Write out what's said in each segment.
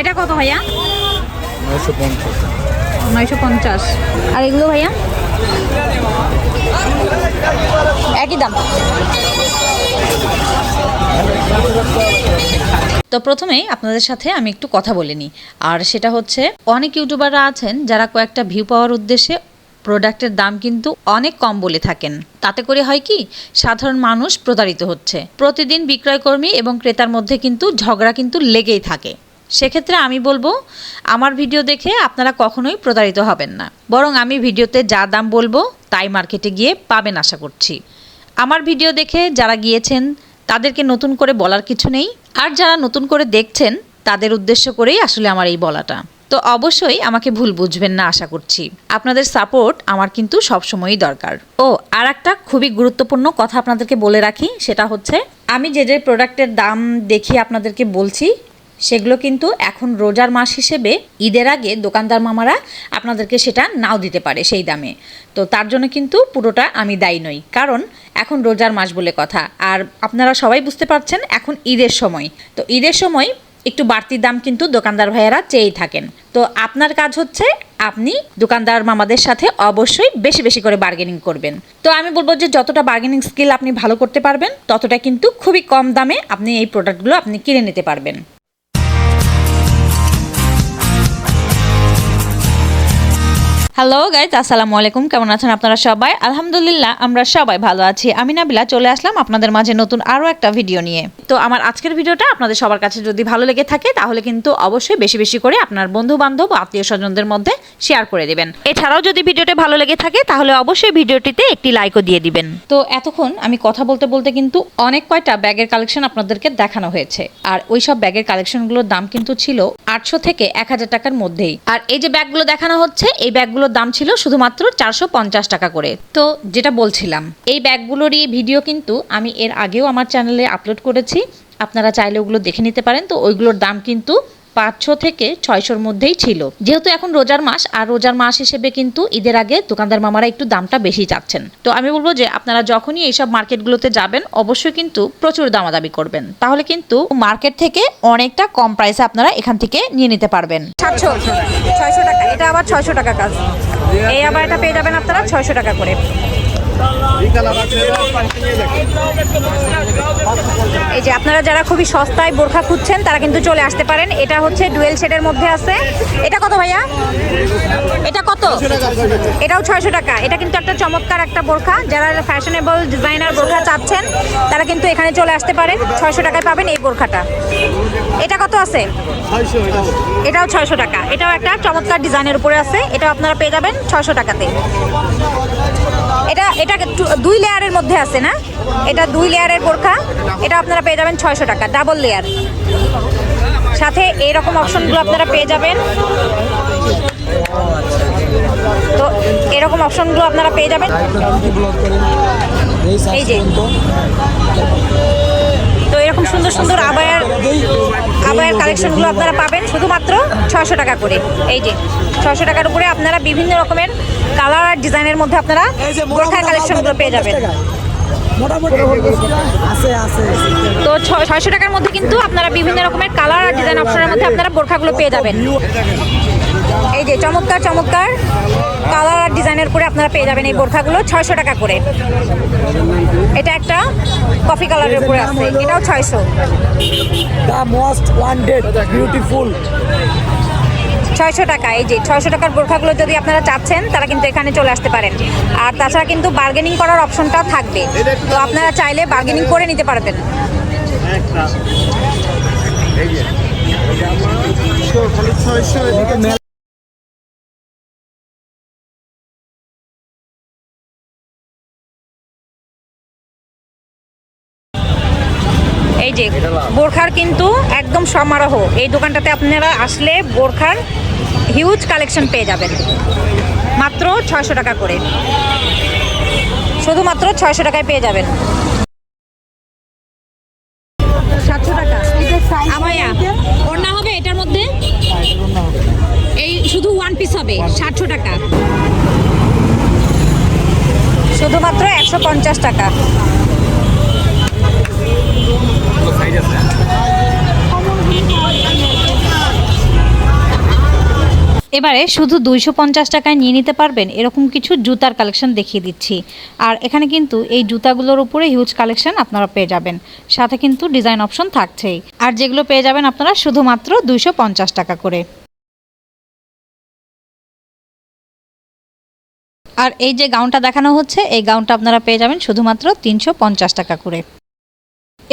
এটা কত ভাইয়া? নয়শো পঞ্চাশ। নয়শো পঞ্চাশ। আর এগুলো ভাইয়া? একই দাম। তো প্রথমেই আপনাদের সাথে আমি একটু কথা বলে নিই। আর সেটা হচ্ছে অনেক ইউটিউবাররা আছেন যারা কয়েকটা ভিউ পাওয়ার উদ্দেশ্যে প্রোডাক্টের দাম কিন্তু অনেক কম বলে থাকেন। তাতে করে হয় কি সাধারণ মানুষ প্রতারিত হচ্ছে। প্রতিদিন বিক্রয়কর্মী এবং ক্রেতার মধ্যে কিন্তু ঝগড়া কিন্তু লেগেই থাকে। সেক্ষেত্রে আমি বলব, আমার ভিডিও দেখে আপনারা কখনোই প্রতারিত হবেন না। বরং আমি ভিডিওতে যা দাম বলব, তাই মার্কেটে গিয়ে পাবেন আশা করছি। আমার ভিডিও দেখে যারা গিয়েছেন, তাদেরকে নতুন করে বলার কিছু নেই। আর যারা নতুন করে দেখছেন, তাদের উদ্দেশ্য করেই আসলে আমার এই বলাটা। তো অবশ্যই আমাকে ভুল বুঝবেন না আশা করছি। আপনাদের সাপোর্ট আমার কিন্তু সবসময়ই দরকার। ও, আর একটা খুবই গুরুত্বপূর্ণ কথা আপনাদেরকে বলে রাখি, সেটা হচ্ছে, আমি যে যে প্রোডাক্টের দাম দেখি আপনাদেরকে বলছি সেগুলো কিন্তু এখন রোজার মাস হিসেবে ঈদের আগে দোকানদার মামারা আপনাদেরকে সেটা নাও দিতে পারে সেই দামে। তো তার জন্য কিন্তু পুরোটা আমি দায়ী নই। কারণ এখন রোজার মাস বলে কথা। আর আপনারা সবাই বুঝতে পারছেন এখন ঈদের সময়। তো ঈদের সময় একটু বাড়তি দাম কিন্তু দোকানদার ভাইয়েরা চেয়েই থাকেন। তো আপনার কাজ হচ্ছে আপনি দোকানদার মামাদের সাথে অবশ্যই বেশি বেশি করে বার্গেনিং করবেন। তো আমি বলব যে যতটা বার্গেনিং স্কিল আপনি ভালো করতে পারবেন, ততটা কিন্তু খুবই কম দামে আপনি এই প্রোডাক্টগুলো আপনি কিনে নিতে পারবেন। হ্যালো গাইজ আসসালামু আলাইকুম। কেমন আছেন আপনারা সবাই? আলহামদুলিল্লাহ, আমরা সবাই ভালো আছি। আমি নাবিলা, চলে আসলাম আপনাদের মাঝে নতুন আরও একটা ভিডিও নিয়ে। তো আমার আজকের ভিডিওটা আপনাদের সবার কাছে যদি ভালো লেগে থাকে, তাহলে কিন্তু অবশ্যই বেশি বেশি করে আপনার বন্ধু বান্ধব আত্মীয় স্বজনদের মধ্যে শেয়ার করে দেবেন। এছাড়াও যদি ভিডিওটা ভালো লেগে থাকে, তাহলে অবশ্যই ভিডিওটিতে একটি লাইকও দিয়ে দিবেন। তো এতক্ষণ আমি কথা বলতে বলতে কিন্তু অনেক কয়টা ব্যাগের কালেকশন আপনাদেরকে দেখানো হয়েছে। আর ওই সব ব্যাগের কালেকশনগুলোর দাম কিন্তু ছিল আটশো থেকে এক হাজার টাকার মধ্যেই। আর এই যে ব্যাগগুলো দেখানো হচ্ছে, এই ব্যাগগুলোর দাম ছিল শুধুমাত্র চারশো পঞ্চাশ টাকা করে। তো যেটা বলছিলাম, এই ব্যাগগুলোরই ভিডিও কিন্তু আমি এর আগেও আমার চ্যানেলে আপলোড করেছি। আপনারা চাইলে ওগুলো দেখে নিতে পারেন। তো ওইগুলোর দাম কিন্তু পাঁচশো থেকে ছয়শোর মধ্যেই ছিল। যেহেতু এখন রোজার মাস, আর রোজার মাস হিসেবে কিন্তু ঈদের আগে দোকানদার মামারা একটু দামটা বেশি চাচ্ছেন। তো আমি বলব যে, আপনারা যখনই এইসব মার্কেটগুলোতে যাবেন, অবশ্যই কিন্তু প্রচুর দামাদামি করবেন। তাহলে কিন্তু মার্কেট থেকে অনেকটা কম প্রাইসে আপনারা এখান থেকে নিয়ে নিতে পারবেন। সাতশো। ছয়শো টাকা। এটা আবার ছয়শো টাকা কাজ। এই আবার এটা পেয়ে যাবেন আপনারা ছয়শো টাকা করে। এই যে আপনারা যারা খুবই সস্তায় বোরখা খুঁজছেন, তারা কিন্তু চলে আসতে পারেন। এটা হচ্ছে ডুয়েল শেডের মধ্যে আছে। এটা কত ভাইয়া? এটা কত? এটাও ছয়শো টাকা। এটা কিন্তু একটা চমৎকার একটা বোরখা। যারা ফ্যাশনেবল ডিজাইনার বোরখা চাচ্ছেন, তারা কিন্তু এখানে চলে আসতে পারেন। ছয়শো টাকায় পাবেন এই বোরখাটা। এটা কত আছে? এটাও ছয়শো টাকা। এটাও একটা চমৎকার ডিজাইনের উপরে আছে। এটাও আপনারা পেয়ে যাবেন ছয়শো টাকাতে। এটা এটা দুই লেয়ারের মধ্যে আছে না? এটা দুই লেয়ারের বোরখা এটা আপনারা পেয়ে যাবেন ছয়শো টাকা ডাবল লেয়ার। সাথে এরকম অপশনগুলো আপনারা পেয়ে যাবেন। তো এরকম অপশনগুলো আপনারা পেয়ে যাবেন। এই যে। তো এরকম সুন্দর সুন্দর আবায়ার আবায়ার কালেকশনগুলো আপনারা পাবেন। শুধুমাত্র ছশো টাকা করে। এই যে ছশো টাকার উপরে আপনারা বিভিন্ন রকমের কালার আর ডিজাইনের মধ্যে আপনারা বোরখার কালেকশনগুলো পেয়ে যাবেন। তো ছয়শো টাকার মধ্যে কিন্তু আপনারা বিভিন্ন রকমের কালার আর ডিজাইন অপশনের মধ্যে আপনারা বোরখাগুলো পেয়ে যাবেন। এই যে চমৎকার চমৎকার কালার আর ডিজাইনের উপরে আপনারা পেয়ে যাবেন এই বোরখাগুলো ছয়শো টাকা করে। এটা একটা কফি কালারের উপরে আছে। এটাও ছয়শো। দ্য মোস্ট ওয়ান্টেড বিউটিফুল ছয়শো টাকা এই যে ছয়শো টাকার বোরখাগুলো যদি আপনারা চাচ্ছেন তারা কিন্তু এখানে চলে আসতে পারেন। আর তাছাড়া কিন্তু বার্গেনিং করার অপশনটাও থাকবে। তো আপনারা চাইলে বার্গেনিং করে নিতে পারবেন। এই যে, বোরখার কিন্তু একদম সমারোহ। এই দোকানটাতে আপনারা আসলে বোরখার হিউজ কালেকশন পেয়ে যাবেন। মাত্র ছয়শো টাকা করে। শুধুমাত্র ছয়শো টাকায় পেয়ে যাবেন। সাতশো টাকা। হবে এটার মধ্যে? এই শুধু ওয়ান পিস হবে, সাতশো টাকা। শুধুমাত্র একশো পঞ্চাশ টাকা। এবারে শুধু দুইশো পঞ্চাশ টাকায় নিয়ে নিতে পারবেন এরকম কিছু জুতার কালেকশন দেখিয়ে দিচ্ছি। আর এখানে কিন্তু এই জুতাগুলোর উপরে হিউজ কালেকশন আপনারা পেয়ে যাবেন। সাথে কিন্তু ডিজাইন অপশন থাকছেই। আর যেগুলো পেয়ে যাবেন আপনারা শুধুমাত্র দুইশো পঞ্চাশ টাকা করে। আর এই যে গাউনটা দেখানো হচ্ছে, এই গাউনটা আপনারা পেয়ে যাবেন শুধুমাত্র তিনশো পঞ্চাশ টাকা করে।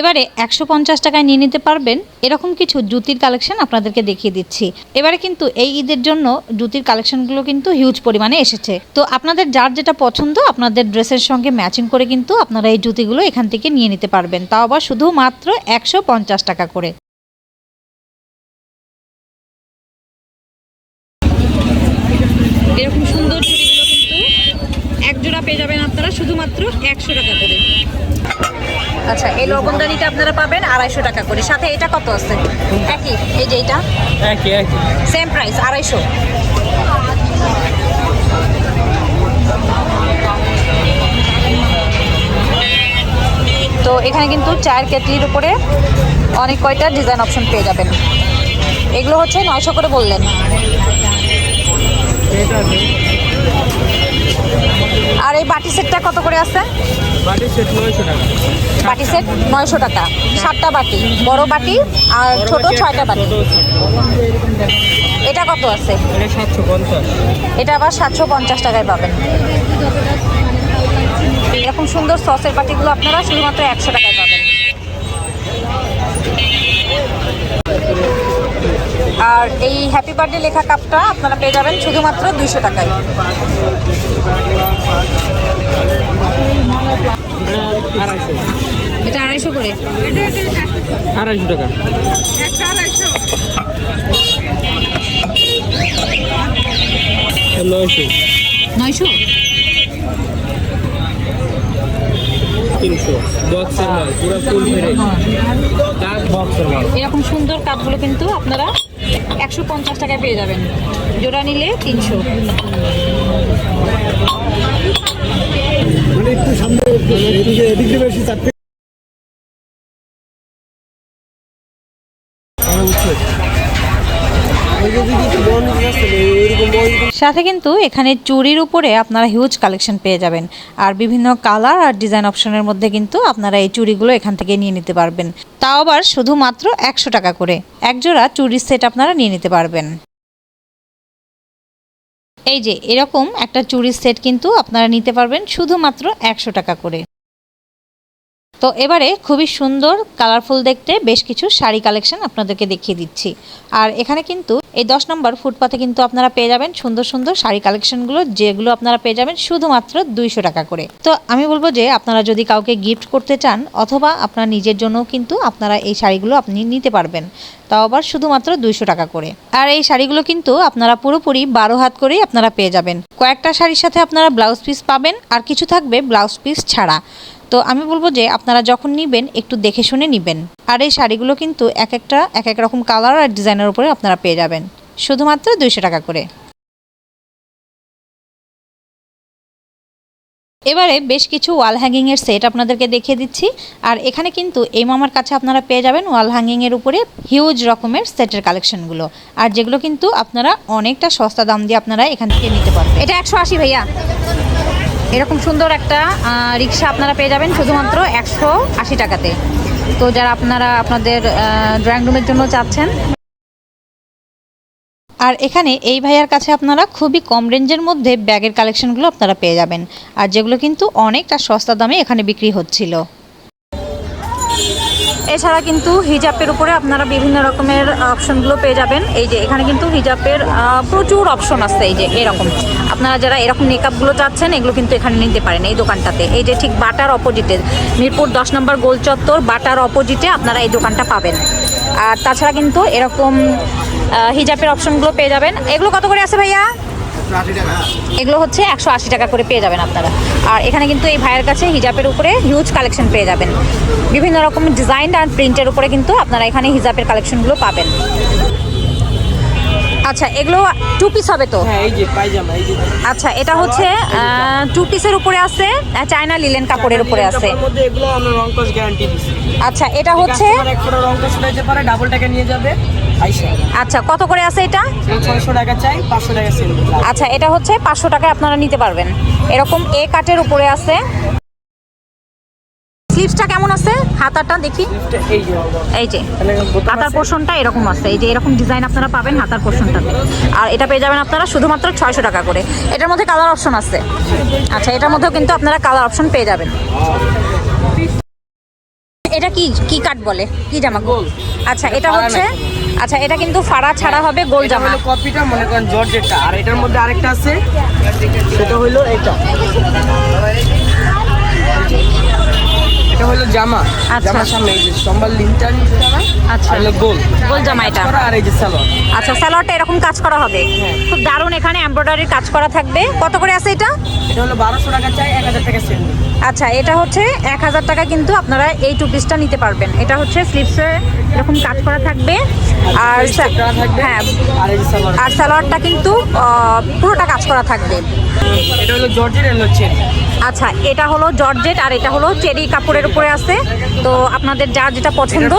এবারে একশো পঞ্চাশ টাকায় নিয়ে নিতে পারবেন। এরকম কিছু জুতির কালেকশন আপনাদেরকে দেখিয়ে দিচ্ছি। এবারে কিন্তু এই ঈদের জন্য জুতির কালেকশনগুলো কিন্তু হিউজ পরিমাণে এসেছে। তো আপনাদের যার যেটা পছন্দ, আপনাদের ড্রেসের সঙ্গে ম্যাচিং করে কিন্তু আপনারা এই জুতিগুলো এখান থেকে নিয়ে নিতে পারবেন। তাও আবার শুধুমাত্র একশো পঞ্চাশ টাকা করে এরকম সুন্দর চুড়িগুলো কিন্তু এক জোড়া পেয়ে যাবেন আপনারা শুধুমাত্র একশো টাকা করে। আচ্ছা এই লবণদানিটা আপনারা পাবেন আড়াইশো টাকা করে। সাথে এটা কত আছে? একই এই যে এটা? একই একই। সেম প্রাইস আড়াইশো। তো এখানে কিন্তু চায়ের কেটলির উপরে অনেক কয়টা ডিজাইন অপশন পেয়ে যাবেন। এগুলো হচ্ছে নয়শো করে বললেন। আর এই বাটি সেটটা কত করে আছে? বাটি সেট নয়শো টাকা। বাটি সেট নয়শো টাকা। সাতটা বাটি বড় বাটি আর ছোট ছয়টা বাটি। এটা কত আছে? এটা সাতশো পঞ্চাশ। এটা আবার সাতশো পঞ্চাশ টাকায় পাবেন। এরকম সুন্দর সসের বাটিগুলো আপনারা শুধুমাত্র একশো টাকায় পাবেন। আর এই হ্যাপি বার্থডে লেখা কাপটা আপনারা পেয়ে যাবেন শুধুমাত্র দুইশো টাকায়। এটা আড়াইশো করে। আড়াইশো টাকা। নয়শো। নয়শো? তিনশো। বক্সের মাল পুরো ফুল ফেরে কাজ বক্সের মাল। এরকম সুন্দর কাপগুলো কিন্তু আপনারা একশো পঞ্চাশ টাকায় পেয়ে যাবেন। জোড়া নিলে তিনশো। সাথে কিন্তু এখানে চুরির উপরে আপনারা হিউজ কালেকশন পেয়ে যাবেন। আর বিভিন্ন কালার আর ডিজাইন অপশনের মধ্যে কিন্তু আপনারা এই চুড়িগুলো এখান থেকে নিয়ে নিতে পারবেন। তাও আবার শুধুমাত্র একশো টাকা করে। একজোড়া চুরির সেট আপনারা নিয়ে নিতে পারবেন। এই যে, এরকম একটা চুরির সেট কিন্তু আপনারা নিতে পারবেন শুধুমাত্র একশো টাকা করে। তো এবারে খুবই সুন্দর কালারফুল দেখতে বেশ কিছু শাড়ি কালেকশন আপনাদেরকে দেখিয়ে দিচ্ছি। আর এখানে কিন্তু এই দশ নম্বর ফুটপাথে কিন্তু আপনারা পেয়ে যাবেন সুন্দর সুন্দর শাড়ি কালেকশনগুলো যেগুলো আপনারা পেয়ে যাবেন শুধুমাত্র দুইশো টাকা করে। তো আমি বলব যে আপনারা যদি কাউকে গিফট করতে চান, অথবা আপনার নিজের জন্য কিন্তু আপনারা এই শাড়িগুলো আপনি নিতে পারবেন। তাও আবার শুধুমাত্র দুইশো টাকা করে। আর এই শাড়িগুলো কিন্তু আপনারা পুরোপুরি বারো হাত করেই আপনারা পেয়ে যাবেন। কয়েকটা শাড়ির সাথে আপনারা ব্লাউজ পিস পাবেন, আর কিছু থাকবে ব্লাউজ পিস ছাড়া। তো আমি বলব যে আপনারা যখন নিবেন, একটু দেখে শুনে নিবেন। আর এই শাড়িগুলো কিন্তু এক একটা, এক এক রকম কালার আর ডিজাইনের উপরে আপনারা পেয়ে যাবেন। শুধুমাত্র দুইশো টাকা করে। এবারে বেশ কিছু ওয়াল হ্যাঙ্গিংয়ের সেট আপনাদেরকে দেখিয়ে দিচ্ছি। আর এখানে কিন্তু এই মামার কাছে আপনারা পেয়ে যাবেন ওয়াল হ্যাঙ্গিংয়ের উপরে হিউজ রকমের সেটের কালেকশনগুলো আর যেগুলো কিন্তু আপনারা অনেকটা সস্তা দাম দিয়ে আপনারা এখান থেকে নিতে পারবেন। এটা একশো আশি ভাইয়া। এরকম সুন্দর একটা রিক্সা আপনারা পেয়ে যাবেন শুধুমাত্র একশো আশি টাকাতে। তো যারা আপনারা আপনাদের ড্রয়িং রুমের জন্য চাচ্ছেন। আর এখানে এই ভাইয়ার কাছে আপনারা খুবই কম রেঞ্জের মধ্যে ব্যাগের কালেকশনগুলো আপনারা পেয়ে যাবেন। আর যেগুলো কিন্তু অনেকটা সস্তা দামে এখানে বিক্রি হচ্ছিল। এছাড়া কিন্তু হিজাবের উপরে আপনারা বিভিন্ন রকমের অপশনগুলো পেয়ে যাবেন। এই যে এখানে কিন্তু হিজাবের প্রচুর অপশন আছে এই যে এরকম। আপনারা যারা এরকম মেকআপগুলো চাচ্ছেন, এগুলো কিন্তু এখানে নিতে পারেন এই দোকানটাতে। এই যে ঠিক বাটার অপোজিটে মিরপুর দশ নম্বর গোল চত্বর, বাটার অপোজিটে আপনারা এই দোকানটা পাবেন। আর তাছাড়া কিন্তু এরকম হিজাবের অপশনগুলো পেয়ে যাবেন। এগুলো কত করে আছে ভাইয়া? এগুলো হচ্ছে একশো আশি টাকা করে পেয়ে যাবেন আপনারা। আর এখানে কিন্তু এই ভাইয়ের কাছে হিজাবের উপরে হিউজ কালেকশন পেয়ে যাবেন। বিভিন্ন রকম ডিজাইন আর প্রিন্টের উপরে কিন্তু আপনারা এখানে হিজাবের কালেকশনগুলো পাবেন। আচ্ছা এগুলো টু পিস হবে তো? হ্যাঁ এই যে পায়জামা এই যে। আচ্ছা এটা হচ্ছে টু পিসের উপরে আছে চায়না লিলেন কাপড়ের উপরে আছে। মধ্যে এগুলো আমরা রং কস গ্যারান্টি দিচ্ছি আচ্ছা এটা হচ্ছে এক ফোটা রং কস উঠাইতে পারে ডাবল টাকা নিয়ে যাবে আচ্ছা কত করে আছে এটা? ছয়শো টাকা চাই পাঁচশো টাকা আচ্ছা এটা হচ্ছে পাঁচশো টাকায় আপনারা নিতে পারবেন। এরকম এ কাটের উপরে আছে। স্লিভসটা কেমন আছে? হাতাটা দেখি। এই যে। হাতার পোর্শনটা এরকম আছে। এই যে এরকম ডিজাইন আপনারা পাবেন হাতার পোর্শনটাতে আর এটা পেয়ে যাবেন আপনারা শুধুমাত্র ছয়শো টাকা করে। এটার মধ্যে কালার অপশন আছে। আচ্ছা এটার মধ্যেও কিন্তু আপনারা কালার অপশন পেয়ে যাবেন। এটা কি কি কাট বলে? কি জামা? গোল। আচ্ছা এটা হচ্ছে আচ্ছা এটা কিন্তু ফাড়া ছাড়া হবে গোল জামা। হলো কপিটা মনে করেন জর্জেটটা। আর এটার মধ্যে আরেকটা আছে। সেটা হলো এটা। এটা হলো জামা। আচ্ছা। জামার সামনে এই যে সম্বল লিনটা আচ্ছা। হলো গোল। গোল জামা এটা। আর এই যে সালোয়ার আচ্ছা স্যালোয়ারটা এরকম কাজ করা হবে? খুব দারুণ এখানে এমব্রয়ডারির কাজ করা থাকবে। কত করে আছে এটা? এটা হলো বারোশো টাকা চাই এক হাজার টাকা সেল। আচ্ছা এটা হচ্ছে এক হাজার টাকা কিন্তু আপনারা এই টু পিসটা নিতে পারবেন। এটা হচ্ছে স্লিপসে এরকম কাজ করা থাকবে। আর হ্যাঁ। আর সালোয়ারটা কিন্তু পুরোটা কাজ করা থাকবে। এটা হলো জর্জেট আর হলো চেরি আচ্ছা এটা হলো জর্জেট আর এটা হলো চেরি কাপড়ের উপরে আছে। তো আপনাদের যার যেটা পছন্দ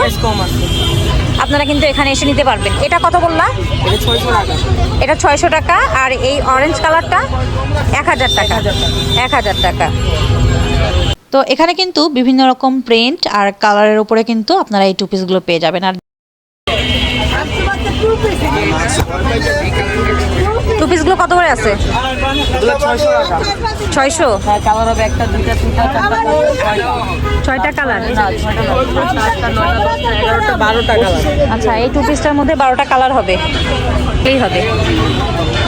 আপনারা কিন্তু এখানে এসে নিতে পারবেন। এটা কত বললাম এটা ছয়শো টাকা। আর এই অরেঞ্জ কালারটা এক হাজার টাকা। এক হাজার টাকা। তো এখানে কিন্তু বিভিন্ন রকম প্রিন্ট আর কালারের উপরে কিন্তু আপনারা এই টু পিসগুলো পেয়ে যাবেন। আর পিসগুলো কত করে আছে? ছয়শো হ্যাঁ ছয়টা। কালার আচ্ছা এই টু পিসটার মধ্যে বারোটা কালার হবে। এই হবে।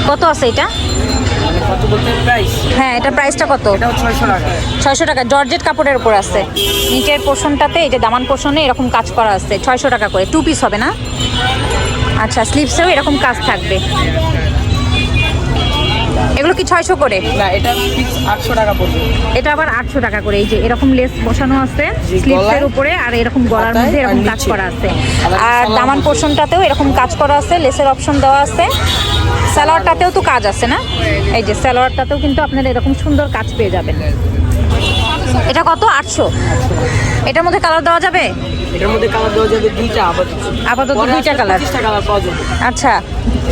কত আছে এটা? হ্যাঁ এটা প্রাইসটা কত? ছয়শো টাকা। জর্জেট কাপড়ের উপর আছে। নিচের পোর্শনটাতে এই যে দামান পোর্শনে এরকম কাজ করা আছে। ছয়শো টাকা করে। টু পিস হবে না? আচ্ছা স্লিভসেও এরকম কাজ থাকবে। এগুলো কি ছয়শো করে? না এটা আটশো টাকা পড়বে। এটা আবার আটশো টাকা করে। এই যে এরকম লেস বসানো আছে গলায়, উপরে আর এরকম গলার মধ্যে এরকম কাজ করা আছে। আর দামান। পোর্শনটাতেও এরকম কাজ করা আছে লেসের অপশন দেওয়া আছে। সালোয়ারটাতেও তো কাজ আছে না? এই যে সালোয়ারটাতেও কিন্তু আপনারা এরকম সুন্দর কাজ পেয়ে যাবেন। এটা কত? আটশো? এটার মধ্যে কালার দেওয়া যাবে? এটার মধ্যে কালার দেওয়া যাবে দুইটা আপাতত। আপাতত দুইটা কালার আচ্ছা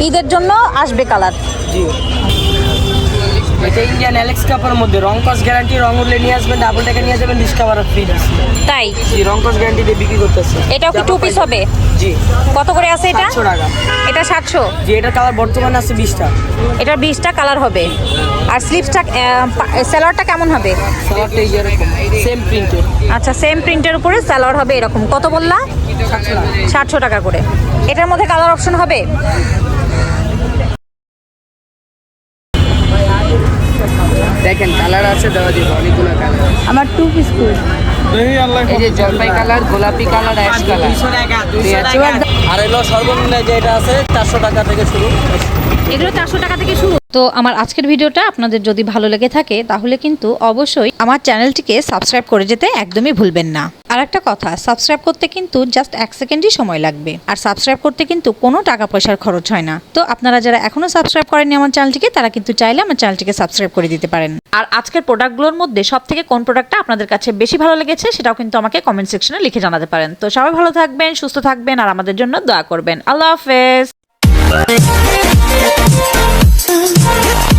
ঈদের জন্য আসবে কালার জি। এটা ইন্ডিয়ান অ্যালেক্স কাপের মধ্যে। রং কস গ্যারান্টি রং উঠলে নিয়ে আসবেন ডাবল টাকা নিয়ে যাবেন ডিসকাভার ফ্রি তাই? জি রং কস গ্যারান্টি দিয়ে বিক্রি করতেছে। এটাও কি টু পিস হবে? জি। কত করে আছে এটা? সাতশো টাকা। এটা সাতশো? জি এটার কালার বর্তমানে আছে বিশটা। এটার বিশটা কালার হবে। আর স্লিভসটা স্যালোয়ারটা কেমন হবে? এই এরকম সেম প্রিন্টের আচ্ছা সেম প্রিন্টের উপরে স্যালোয়ার হবে এরকম। কত বললা? সাতশো টাকা। সাতশো টাকা করে। এটার মধ্যে কালার অপশন হবে? দেখেন কালার আছে দেওয়া যাবে অনেকগুলো কালার আমার টু পিস ফুল। এই যে জলপাই কালার গোলাপি কালার অ্যাশ কালার আর এলো সর্বনিম্ন যেটা আছে চারশো টাকা থেকে শুরু। এগুলো চারশো টাকা থেকে শুরু। তো আমার আজকের ভিডিওটা আপনাদের যদি ভালো লেগে থাকে, তাহলে কিন্তু অবশ্যই আমার চ্যানেলটিকে সাবস্ক্রাইব করে যেতে একদমই ভুলবেন না। আর একটা কথা, সাবস্ক্রাইব করতে কিন্তু জাস্ট এক সেকেন্ডই সময় লাগবে, আর সাবস্ক্রাইব করতে কিন্তু কোনো টাকা পয়সার খরচ হয় না। তো আপনারা যারা এখনও সাবস্ক্রাইব করেননি আমার চ্যানেলটিকে, তারা কিন্তু চাইলে আমার চ্যানেলটিকে সাবস্ক্রাইব করে দিতে পারেন। আর আজকের প্রোডাক্টগুলোর মধ্যে সব থেকে কোন প্রোডাক্টটা আপনাদের কাছে বেশি ভালো লেগেছে, সেটাও কিন্তু আমাকে কমেন্ট সেকশনে লিখে জানাতে পারেন। তো সবাই ভালো থাকবেন, সুস্থ থাকবেন, আর আমাদের জন্য দোয়া করবেন। আল্লাহ হাফেজ। sun.